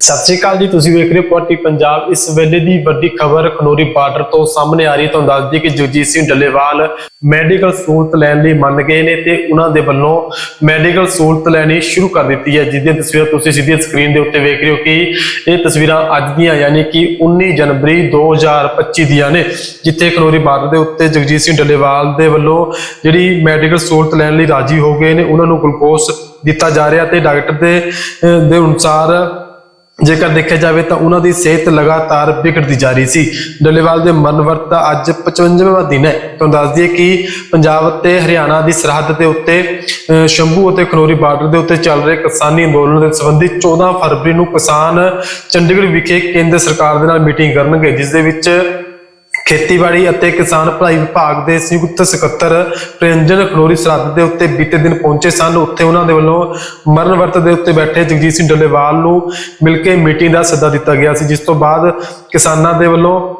ਸਤਿ ਸ਼੍ਰੀ ਅਕਾਲ ਜੀ, ਤੁਸੀਂ ਵੇਖ ਰਹੇ ਹੋ ਪਾਰਟੀ ਪੰਜਾਬ। ਇਸ ਵੇਲੇ ਦੀ ਵੱਡੀ ਖਬਰ ਖਨੋਰੀ ਬਾਰਡਰ ਤੋਂ ਸਾਹਮਣੇ ਆ ਰਹੀ ਹੈ। ਤੁਹਾਨੂੰ ਦੱਸ ਦਈਏ ਕਿ ਜਗਜੀਤ ਸਿੰਘ ਡੱਲੇਵਾਲ ਮੈਡੀਕਲ ਸਹੂਲਤ ਲੈਣ ਲਈ ਮੰਨ ਗਏ ਨੇ ਤੇ ਉਹਨਾਂ ਦੇ ਵੱਲੋਂ ਮੈਡੀਕਲ ਸਹੂਲਤ ਲੈਣੀ ਸ਼ੁਰੂ ਕਰ ਦਿੱਤੀ ਹੈ। ਜਿਸ ਦੀਆਂ ਤਸਵੀਰਾਂ ਤੁਸੀਂ ਸਿੱਧੀ ਸਕਰੀਨ ਦੇ ਉੱਤੇ ਵੇਖ ਰਹੇ ਹੋ ਕਿ ਇਹ ਤਸਵੀਰਾਂ ਅੱਜ ਦੀਆਂ ਯਾਨੀ ਕਿ 19 ਜਨਵਰੀ 2025 ਦੀਆਂ ਨੇ, ਜਿੱਥੇ ਖਨੋਰੀ ਬਾਰਡਰ ਦੇ ਉੱਤੇ ਜਗਜੀਤ ਸਿੰਘ ਡੱਲੇਵਾਲ ਦੇ ਵੱਲੋਂ ਜਿਹੜੀ ਮੈਡੀਕਲ ਸਹੂਲਤ ਲੈਣ ਲਈ ਰਾਜੀ ਹੋ ਗਏ ਨੇ। ਉਹਨਾਂ ਨੂੰ ਗਲੂਕੋਸ ਦਿੱਤਾ ਜਾ ਰਿਹਾ ਤੇ ਡਾਕਟਰ ਦੇ ਦੇ ਅਨੁਸਾਰ ਜੇਕਰ ਦੇਖਿਆ ਜਾਵੇ ਤਾਂ ਉਹਨਾਂ ਦੀ ਸਿਹਤ ਲਗਾਤਾਰ ਵਿਗੜਦੀ ਜਾ ਰਹੀ ਸੀ। ਡੱਲੇਵਾਲ ਦੇ ਮਰਨ ਵਰਤ ਦਾ ਅੱਜ 55ਵਾਂ ਦਿਨ ਹੈ। ਤੁਹਾਨੂੰ ਦੱਸ ਦਈਏ ਕਿ ਪੰਜਾਬ ਅਤੇ ਹਰਿਆਣਾ ਦੀ ਸਰਹੱਦ ਦੇ ਉੱਤੇ ਸ਼ੰਭੂ ਅਤੇ ਖਨੋਰੀ ਬਾਰਡਰ ਦੇ ਉੱਤੇ ਚੱਲ ਰਹੇ ਕਿਸਾਨੀ ਅੰਦੋਲਨ ਦੇ ਸੰਬੰਧੀ 14 ਫਰਵਰੀ ਨੂੰ ਕਿਸਾਨ ਚੰਡੀਗੜ੍ਹ ਵਿਖੇ ਕੇਂਦਰ ਸਰਕਾਰ ਦੇ ਨਾਲ ਮੀਟਿੰਗ ਕਰਨਗੇ, ਜਿਸ ਦੇ ਵਿੱਚ ਖੇਤੀਬਾੜੀ ਅਤੇ ਕਿਸਾਨ ਭਲਾਈ ਵਿਭਾਗ ਦੇ ਸੰਯੁਕਤ ਸਕੱਤਰ ਪ੍ਰਯੰਜਨ ਖਲੋਰੀ ਸਰਹੱਦ ਦੇ ਉੱਤੇ ਬੀਤੇ ਦਿਨ ਪਹੁੰਚੇ ਸਨ। ਉੱਥੇ ਉਹਨਾਂ ਦੇ ਵੱਲੋਂ ਮਰਨ ਵਰਤ ਦੇ ਉੱਤੇ ਬੈਠੇ ਜਗਜੀਤ ਸਿੰਘ ਡੱਲੇਵਾਲ ਨੂੰ ਮਿਲ ਕੇ ਮੀਟਿੰਗ ਦਾ ਸੱਦਾ ਦਿੱਤਾ ਗਿਆ ਸੀ, ਜਿਸ ਤੋਂ ਬਾਅਦ ਕਿਸਾਨਾਂ ਦੇ ਵੱਲੋਂ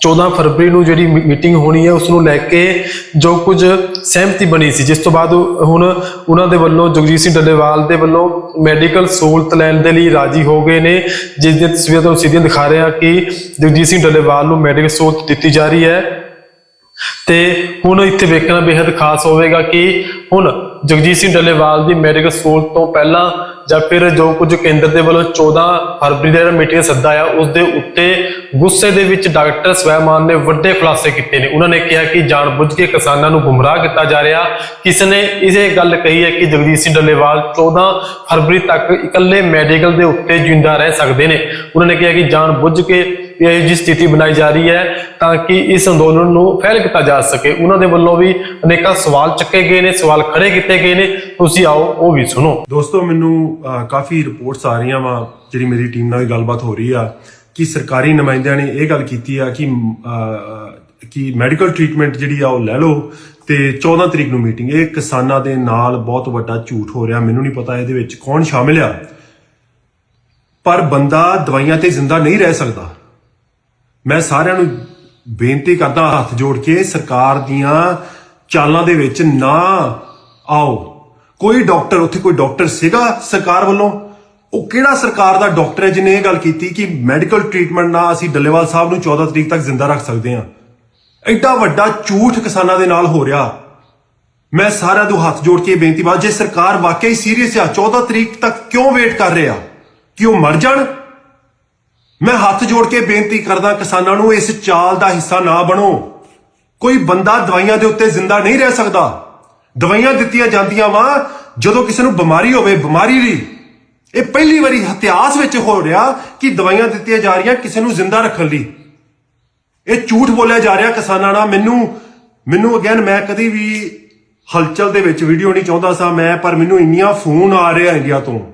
14 ਫਰਵਰੀ ਨੂੰ ਜਿਹੜੀ ਮੀਟਿੰਗ ਹੋਣੀ ਹੈ ਉਸ ਨੂੰ ਲੈ ਕੇ ਜੋ ਕੁਝ ਸਹਿਮਤੀ ਬਣੀ ਸੀ, ਜਿਸ ਤੋਂ ਬਾਅਦ ਹੁਣ ਉਹਨਾਂ ਦੇ ਵੱਲੋਂ, ਜਗਜੀਤ ਸਿੰਘ ਡੱਲੇਵਾਲ ਦੇ ਵੱਲੋਂ ਮੈਡੀਕਲ ਸਹੂਲਤ ਲੈਣ ਦੇ ਲਈ ਰਾਜੀ ਹੋ ਗਏ ਨੇ, ਜਿਸ ਦੀਆਂ ਤਸਵੀਰਾਂ ਤੁਹਾਨੂੰ ਸਿੱਧੀਆਂ ਦਿਖਾ ਰਹੇ ਹਾਂ ਕਿ ਜਗਜੀਤ ਸਿੰਘ ਡੱਲੇਵਾਲ ਨੂੰ ਮੈਡੀਕਲ ਸਹੂਲਤ ਦਿੱਤੀ ਜਾ ਰਹੀ ਹੈ। ਤੇ ਹੁਣ ਇੱਥੇ ਵੇਖਣਾ ਬੇहद ਖਾਸ ਹੋਵੇਗਾ ਕਿ ਹੁਣ ਜਗਜੀਤ ਸਿੰਘ ਡੱਲੇਵਾਲ ਦੀ ਮੈਡੀਕਲ ਸਹੂਲਤ ਤੋਂ ਪਹਿਲਾਂ ਜਾਂ ਫਿਰ ਜੋ ਕੁਝ ਕੇਂਦਰ ਦੇ ਵੱਲੋਂ 14 ਫਰਵਰੀ ਦਾ ਜਿਹੜਾ ਮੀਟਿੰਗ ਸੱਦਾ ਆ, ਉਸ ਦੇ ਉੱਤੇ ਗੁੱਸੇ ਦੇ ਵਿੱਚ ਡਾਕਟਰ ਸਵੈਮਾਨ ਨੇ ਵੱਡੇ ਖੁਲਾਸੇ ਕੀਤੇ ਨੇ। ਉਹਨਾਂ ਨੇ ਕਿਹਾ ਕਿ ਜਾਣਬੁੱਝ ਕੇ ਕਿਸਾਨਾਂ ਨੂੰ ਗੁੰਮਰਾਹ ਕੀਤਾ ਜਾ ਰਿਹਾ। ਕਿਸ ਨੇ ਇਸੇ ਗੱਲ ਕਹੀ ਹੈ ਕਿ ਜਗਜੀਤ ਸਿੰਘ ਡੱਲੇਵਾਲ 14 ਫਰਵਰੀ ਤੱਕ ਇਕੱਲੇ ਮੈਡੀਕਲ ਦੇ ਉੱਤੇ ਜਿੰਦਾ ਰਹਿ ਸਕਦੇ ਨੇ। ਉਹਨਾਂ ਨੇ ਕਿਹਾ ਕਿ ਜਾਣਬੁੱਝ ਕੇ ਇਹ ਜੀ ਸਥਿਤੀ ਬਣਾਈ ਜਾ ਰਹੀ ਹੈ ਤਾਂ ਕਿ ਇਸ ਅੰਦੋਲਨ ਨੂੰ ਫੈਲ ਕੀਤਾ ਜਾ ਸਕੇ। ਉਹਨਾਂ ਦੇ ਵੱਲੋਂ ਵੀ ਅਨੇਕਾਂ ਸਵਾਲ ਚੱਕੇ ਗਏ ਨੇ, ਸਵਾਲ ਖੜੇ ਕੀਤੇ ਗਏ ਨੇ। ਤੁਸੀਂ ਆਓ, ਉਹ ਵੀ ਸੁਣੋ। ਦੋਸਤੋ, ਮੈਨੂੰ ਕਾਫੀ ਰਿਪੋਰਟਸ ਆ ਰਹੀਆਂ ਵਾ, ਜਿਹੜੀ ਮੇਰੀ ਟੀਮ ਨਾਲ ਗੱਲਬਾਤ ਹੋ ਰਹੀ ਆ, ਕਿ ਸਰਕਾਰੀ ਨੁਮਾਇੰਦਿਆਂ ਨੇ ਇਹ ਗੱਲ ਕੀਤੀ ਆ ਕਿ ਕਿ ਮੈਡੀਕਲ ਟ੍ਰੀਟਮੈਂਟ ਜਿਹੜੀ ਆ ਉਹ ਲੈ ਲਓ ਤੇ 14 ਤਰੀਕ ਨੂੰ ਮੀਟਿੰਗ ਇਹ ਕਿਸਾਨਾਂ ਦੇ ਨਾਲ ਬਹੁਤ ਵੱਡਾ ਝੂਠ ਹੋ ਰਿਹਾ, ਮੈਨੂੰ ਨਹੀਂ ਪਤਾ ਇਹਦੇ ਵਿੱਚ ਕੌਣ ਸ਼ਾਮਿਲ ਆ। ਪਰ ਬੰਦਾ ਦਵਾਈਆਂ ਤੇ ਜ਼ਿੰਦਾ ਨਹੀਂ ਰਹਿ ਸਕਦਾ। ਮੈਂ ਸਾਰਿਆਂ ਨੂੰ ਬੇਨਤੀ ਕਰਦਾ ਹੱਥ ਜੋੜ ਕੇ ਸਰਕਾਰ ਦੀਆਂ ਚਾਲਾਂ ਦੇ ਵਿੱਚ ਨਾ ਆਓ। ਕੋਈ ਡਾਕਟਰ, ਉੱਥੇ ਕੋਈ ਡਾਕਟਰ ਸੀਗਾ ਸਰਕਾਰ ਵੱਲੋਂ? ਉਹ ਕਿਹੜਾ ਸਰਕਾਰ ਦਾ ਡਾਕਟਰ ਹੈ ਜਿਹਨੇ ਇਹ ਗੱਲ ਕੀਤੀ ਕਿ ਮੈਡੀਕਲ ਟ੍ਰੀਟਮੈਂਟ ਨਾਲ ਅਸੀਂ ਡੱਲੇਵਾਲ ਸਾਹਿਬ ਨੂੰ 14 ਤਰੀਕ ਤੱਕ ਜ਼ਿੰਦਾ ਰੱਖ ਸਕਦੇ ਹਾਂ? ਐਡਾ ਵੱਡਾ ਝੂਠ ਕਿਸਾਨਾਂ ਦੇ ਨਾਲ ਹੋ ਰਿਹਾ। ਮੈਂ ਸਾਰਿਆਂ ਨੂੰ ਹੱਥ ਜੋੜ ਕੇ ਬੇਨਤੀ ਬਾਤ ਜੇ ਸਰਕਾਰ ਵਾਕਈ ਸੀਰੀਅਸ ਆ 14 ਤਰੀਕ ਤੱਕ ਕਿਉਂ ਵੇਟ ਕਰ ਰਿਹਾ? ਕਿ ਉਹ ਮਰ ਜਾਣ? ਮੈਂ ਹੱਥ ਜੋੜ ਕੇ ਬੇਨਤੀ ਕਰਦਾ ਕਿਸਾਨਾਂ ਨੂੰ ਇਸ ਚਾਲ ਦਾ ਹਿੱਸਾ ਨਾ ਬਣੋ। ਕੋਈ ਬੰਦਾ ਦਵਾਈਆਂ ਦੇ ਉੱਤੇ ਜ਼ਿੰਦਾ ਨਹੀਂ ਰਹਿ ਸਕਦਾ। ਦਵਾਈਆਂ ਦਿੱਤੀਆਂ ਜਾਂਦੀਆਂ ਵਾ, ਜਦੋਂ ਕਿਸੇ ਨੂੰ ਬਿਮਾਰੀ ਹੋਵੇ, ਬਿਮਾਰੀ ਲਈ ਇਹ ਪਹਿਲੀ ਵਾਰੀ ਇਤਿਹਾਸ ਵਿੱਚ ਹੋ ਰਿਹਾ ਕਿ ਦਵਾਈਆਂ ਦਿੱਤੀਆਂ ਜਾ ਰਹੀਆਂ ਕਿਸੇ ਨੂੰ ਜ਼ਿੰਦਾ ਰੱਖਣ ਲਈ। ਇਹ ਝੂਠ ਬੋਲਿਆ ਜਾ ਰਿਹਾ ਕਿਸਾਨਾਂ ਨਾਲ। ਮੈਨੂੰ ਮੈਨੂੰ ਅਗੇਨ ਮੈਂ ਕਦੀ ਵੀ ਹਲਚਲ ਦੇ ਵਿੱਚ ਵੀਡੀਓ ਨਹੀਂ ਚਾਹੁੰਦਾ ਸਾਂ। ਮੈਂ, ਪਰ ਮੈਨੂੰ ਇੰਨੀਆਂ ਫੋਨ ਆ ਰਹੇ ਆ ਇੰਡੀਆ ਤੋਂ।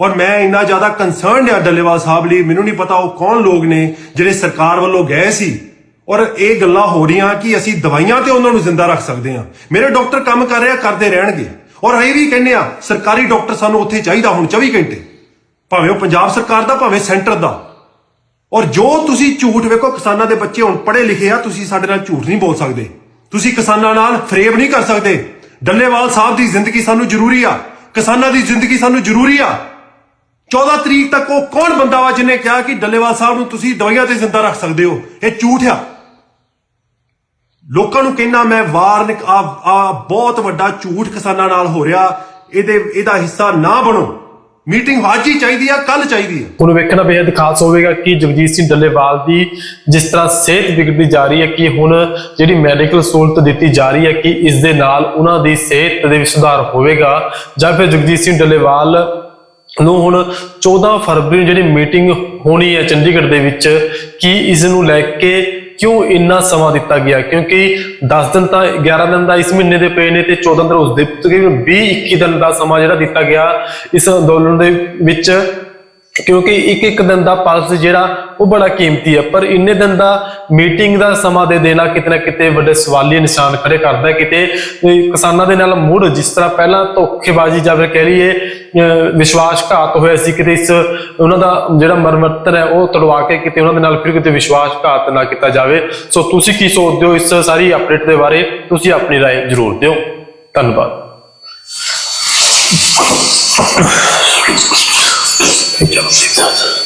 ਔਰ ਮੈਂ ਇੰਨਾ ਜ਼ਿਆਦਾ ਕੰਸਰਨਡ ਆ ਡੱਲੇਵਾਲ ਸਾਹਿਬ ਲਈ, ਮੈਨੂੰ ਨਹੀਂ ਪਤਾ ਉਹ ਕੌਣ ਲੋਕ ਨੇ ਜਿਹੜੇ ਸਰਕਾਰ ਵੱਲੋਂ ਗਏ ਸੀ। ਔਰ ਇਹ ਗੱਲਾਂ ਹੋ ਰਹੀਆਂ ਕਿ ਅਸੀਂ ਦਵਾਈਆਂ ਤੇ ਉਹਨਾਂ ਨੂੰ ਜ਼ਿੰਦਾ ਰੱਖ ਸਕਦੇ ਹਾਂ। ਮੇਰੇ ਡਾਕਟਰ ਕੰਮ ਕਰ ਰਿਹਾ, ਕਰਦੇ ਰਹਿਣਗੇ। ਔਰ ਇਹ ਵੀ ਕਹਿੰਦੇ ਆ ਸਰਕਾਰੀ ਡਾਕਟਰ ਸਾਨੂੰ ਉੱਥੇ ਚਾਹੀਦਾ ਹੁਣ 24 ਘੰਟੇ। ਭਾਵੇਂ ਉਹ ਪੰਜਾਬ ਸਰਕਾਰ ਦਾ, ਭਾਵੇਂ ਸੈਂਟਰ ਦਾ। ਔਰ ਜੋ ਤੁਸੀਂ ਝੂਠ ਵੇਖੋ, ਕਿਸਾਨਾਂ ਦੇ ਬੱਚੇ ਹੁਣ ਪੜ੍ਹੇ ਲਿਖੇ ਆ, ਤੁਸੀਂ ਸਾਡੇ ਨਾਲ ਝੂਠ ਨਹੀਂ ਬੋਲ ਸਕਦੇ। ਤੁਸੀਂ ਕਿਸਾਨਾਂ ਨਾਲ ਫਰੇਬ ਨਹੀਂ ਕਰ ਸਕਦੇ। ਡੱਲੇਵਾਲ ਸਾਹਿਬ ਦੀ ਜ਼ਿੰਦਗੀ ਸਾਨੂੰ ਜ਼ਰੂਰੀ ਆ। ਕਿਸਾਨਾਂ ਦੀ ਜ਼ਿੰਦਗੀ ਸਾਨੂੰ ਜ਼ਰੂਰੀ ਆ। 14 ਤਰੀਕ ਤੱਕ ਉਹ ਕੌਣ ਬੰਦਾ ਵਾ ਜਿਹਨੇ ਕਿਹਾ ਕਿ ਡੱਲੇਵਾਲ ਸਾਹਿਬ ਨੂੰ ਤੁਸੀਂ ਦਵਾਈਆਂ ਤੇ ਜ਼ਿੰਦਾ ਰੱਖ ਸਕਦੇ ਹੋ? ਇਹ ਝੂਠ ਆ। ਲੋਕਾਂ ਨੂੰ ਕਹਿਣਾ ਮੈਂ ਵਾਰ ਆ ਬਹੁਤ ਵੱਡਾ ਝੂਠ ਕਿਸਾਨਾਂ ਨਾਲ ਹੋ ਰਿਹਾ। ਇਹਦੇ, ਇਹਦਾ ਹਿੱਸਾ ਨਾ ਬਣੋ। ਮੀਟਿੰਗ ਅੱਜ ਹੀ ਚਾਹੀਦੀ ਆ ਕੱਲ ਚਾਹੀਦੀ ਆ। ਹੁਣ ਵੇਖਣਾ ਬੇਹੱਦ ਖਾਸ ਹੋਵੇਗਾ ਕਿ ਜਗਜੀਤ ਸਿੰਘ ਡੱਲੇਵਾਲ ਦੀ ਜਿਸ ਤਰ੍ਹਾਂ ਸਿਹਤ ਵਿਗੜਦੀ ਜਾ ਰਹੀ ਹੈ ਕਿ ਹੁਣ ਜਿਹੜੀ ਮੈਡੀਕਲ ਸਹੂਲਤ ਦਿੱਤੀ ਜਾ ਰਹੀ ਹੈ ਕਿ ਇਸ ਦੇ ਨਾਲ ਉਹਨਾਂ ਦੀ ਸਿਹਤ ਦੇ ਵਿੱਚ ਸੁਧਾਰ ਹੋਵੇਗਾ ਜਾਂ ਫਿਰ ਜਗਜੀਤ ਸਿੰਘ ਡੱਲੇਵਾਲ ਨੂੰ ਹੁਣ 14 ਫਰਵਰੀ ਨੂੰ ਜਿਹੜੀ ਮੀਟਿੰਗ ਹੋਣੀ ਹੈ ਚੰਡੀਗੜ੍ਹ ਦੇ ਵਿੱਚ, ਕੀ ਇਸ ਨੂੰ ਲੈ ਕੇ ਕਿਉਂ ਇੰਨਾ ਸਮਾਂ ਦਿੱਤਾ ਗਿਆ? ਕਿਉਂਕਿ 10 ਦਿਨ ਤਾਂ 11 ਦਿਨ ਦਾ ਇਸ ਮਹੀਨੇ ਦੇ ਪਏ ਨੇ ਤੇ 14 ਦਿਨ ਉਸ ਦੇ ਤਕਰੀਬਨ 20 21 ਦਿਨ ਦਾ ਸਮਾਂ ਜਿਹੜਾ ਦਿੱਤਾ ਗਿਆ ਇਸ ਅੰਦੋਲਨ ਦੇ ਵਿੱਚ। ਕਿਉਂਕਿ ਇੱਕ ਇੱਕ ਦਿਨ ਦਾ ਪਲਸ ਜਿਹੜਾ, ਉਹ ਬੜਾ ਕੀਮਤੀ ਹੈ। ਪਰ ਇੰਨੇ ਦਿਨ ਦਾ ਮੀਟਿੰਗ ਦਾ ਸਮਾਂ ਦੇ ਦੇਣਾ ਕਿਤੇ ਨਾ ਕਿਤੇ ਵੱਡੇ ਸਵਾਲੀ ਨਿਸ਼ਾਨ ਖੜੇ ਕਰਦਾ ਕਿਤੇ। ਕਿਸਾਨਾਂ ਦੇ ਨਾਲ ਮੁੜ ਜਿਸ ਤਰ੍ਹਾਂ ਪਹਿਲਾਂ ਧੋਖੇਬਾਜ਼ੀ ਜਾਂ ਫਿਰ ਕਹਿ ਲਈਏ ਵਿਸ਼ਵਾਸਘਾਤ ਹੋਇਆ ਸੀ ਕਿਤੇ ਇਸ ਉਹਨਾਂ ਦਾ ਜਿਹੜਾ ਮਰਮਤਨ ਹੈ ਉਹ ਤੜਵਾ ਕੇ ਕਿਤੇ ਉਹਨਾਂ ਦੇ ਨਾਲ ਫਿਰ ਕਿਤੇ ਵਿਸ਼ਵਾਸਘਾਤ ਨਾ ਕੀਤਾ ਜਾਵੇ ਸੋ ਤੁਸੀਂ ਕੀ ਸੋਚਦੇ ਹੋ ਇਸ ਸਾਰੀ ਅਪਡੇਟ ਦੇ ਬਾਰੇ ਤੁਸੀਂ ਆਪਣੀ رائے ਜ਼ਰੂਰ ਦਿਓ ਧੰਨਵਾਦ ਚਲੋ ਠੀਕ ਹੈ